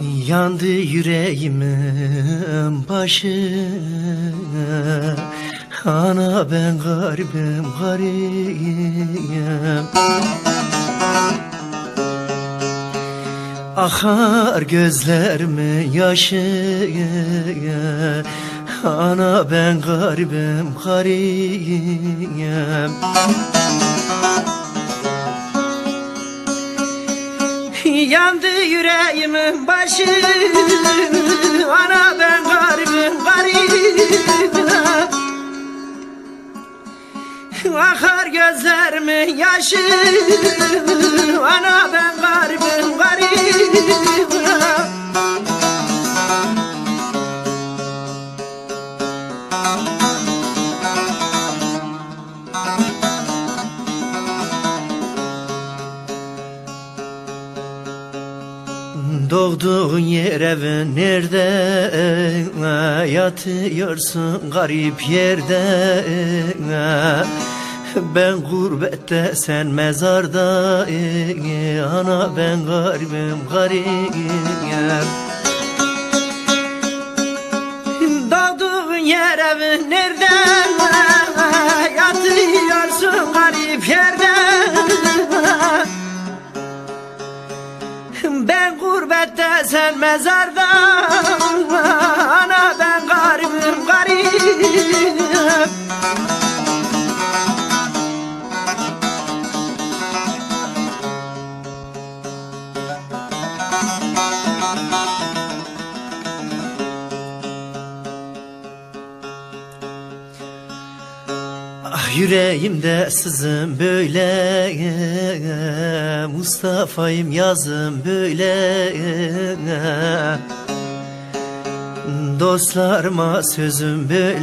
Yandı yüreğimin başı. Ana ben garibim garibim. Akar gözlerimin yaşı Ana ben garibim garibim Yandı yüreğimin başı. Ana ben garibim garibim. Akar gözlerimin yaşı. Ana ben garibim garibim Doğduğun yer evin nerede? Yatıyorsun garip yerde. Ben gurbette sen mezarda. Ana ben garibim garibim Doğduğun yer evin nerede? Yatıyorsun garip yerde gurbette sen mezarda Ana ben garibim garip yüreğimde sızım böyle Mustafa'yım yazım böyle Dostlarıma sözüm böyle